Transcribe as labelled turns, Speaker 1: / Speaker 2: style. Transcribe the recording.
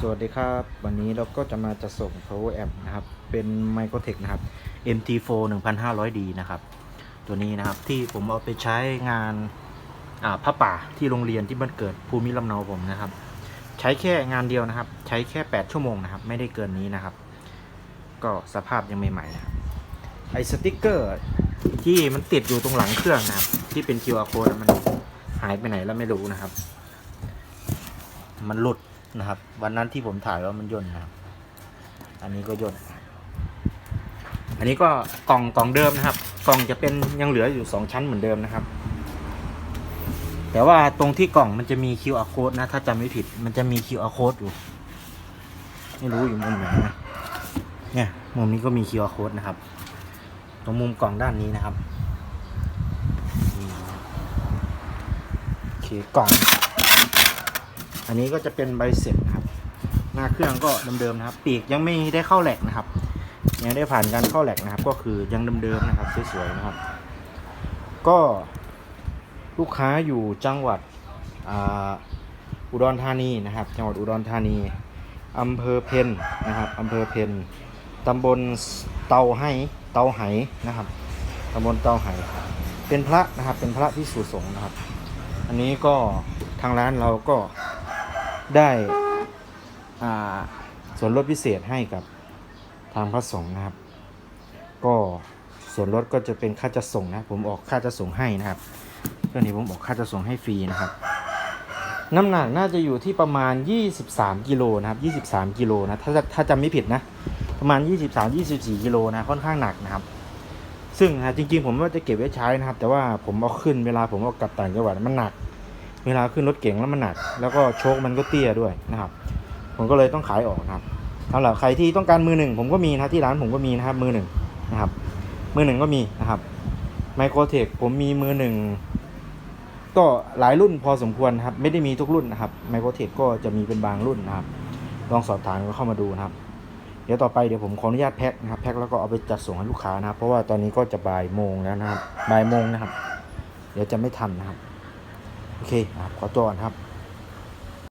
Speaker 1: สวัสดีครับ วันนี้เราก็จะมาจะส่ง power amp นะครับ เป็น microtech นะครับ MT4 1500D นะครับ ตัวนี้นะครับที่ผมเอาไปใช้งานอ่าป่าที่โรงเรียนที่บ้านเกิดภูมิลำเนาผมนะครับ ใช้แค่งานเดียวนะครับ ใช้แค่ 8 ชั่วโมงนะครับ ไม่ได้เกินนี้นะครับ ก็สภาพยังใหม่ๆนะครับไอสติกเกอร์ที่มันติดอยู่ตรงหลังเครื่องนะครับ ที่เป็น QR code อะมันหายไปไหนแล้วไม่รู้นะครับ มันหลุด นะครับ วันนั้นที่ผมถ่ายว่ามันย่นนะครับ อันนี้ก็ย่น อันนี้ก็กล่องกล่องเดิมนะครับ กล่องจะเป็นยังเหลืออยู่สองชั้นเหมือนเดิมนะครับ แต่ว่าตรงที่กล่องมันจะมี QR code นะ ถ้าจำไม่ผิด มันจะมี QR code อยู่ ไม่รู้อยู่มุมไหนนะ เนี่ยมุมนี้ก็มี QR code นะครับ ตรงมุมกล่องด้านนี้นะครับคีบโอเคกล่อง อันนี้ก็จะเป็นใบเสร็จนะครับ หน้าเครื่องก็เดิมๆนะครับ ปีกยังไม่ได้เข้าแหลกนะครับยังได้ผ่านการเข้าแหลกนะครับ ก็คือยังเดิมๆนะครับสวยๆนะครับ ก็ลูกค้าอยู่จังหวัดอุดรธานีนะครับ จังหวัดอุดรธานีอำเภอเพนนะครับอำเภอเพนตำบลเตาให้เตาไหนะครับตำบลเตาไหเป็นพระนะครับ เป็นพระที่สูสงนะครับ อันนี้ก็ทางร้านเราก็ ได้ส่วนลดพิเศษให้กับทางพระสงฆ์นะครับ ก็ส่วนลดก็จะเป็นค่าจะส่งนะผมออกค่าจะส่งให้นะครับเรื่องนี้ผมบอกค่าจะส่งให้ฟรีนะครับ น้ำหนักน่าจะอยู่ที่ประมาณ 23กิโลนะครับ23กิโลนะถ้าถ้าจำไม่ผิดนะประมาณ 23-24กิโลนะค่อนข้างหนักนะครับ ซึ่งนะจริงๆ ผมว่าจะเก็บไว้ใช้นะครับ แต่ว่าผมเอาขึ้นเวลาผมเอากลับต่างจังหวัดมันหนัก เวลาขึ้นรถเก๋งแล้วมันหนัก แล้วก็โชคมันก็เตี้ยด้วยนะครับ ผมก็เลยต้องขายออกนะครับสำหรับใครที่ต้องการมือหนึ่งผมก็มีนะที่ร้านผมก็มีนะครับมือหนึ่งนะครับ มือหนึ่งก็มีนะครับไมโครเทคผมมีมือหนึ่งก็หลายรุ่นพอสมควรครับ ไม่ได้มีทุกรุ่นนะครับไมโครเทคก็จะมีเป็นบางรุ่นนะครับ ลองสอบถามก็เข้ามาดูนะครับ เดี๋ยวต่อไปเดี๋ยวผมขออนุญาตแพ็คนะครับแพ็คแล้วก็เอาไปจัดส่งให้ลูกค้านะครับ เพราะว่าตอนนี้ก็จะบ่ายโมงแล้วนะครับบ่ายโมงนะครับ เดี๋ยวจะไม่ทันนะครับ โอเคครับขอตัวก่อนครับ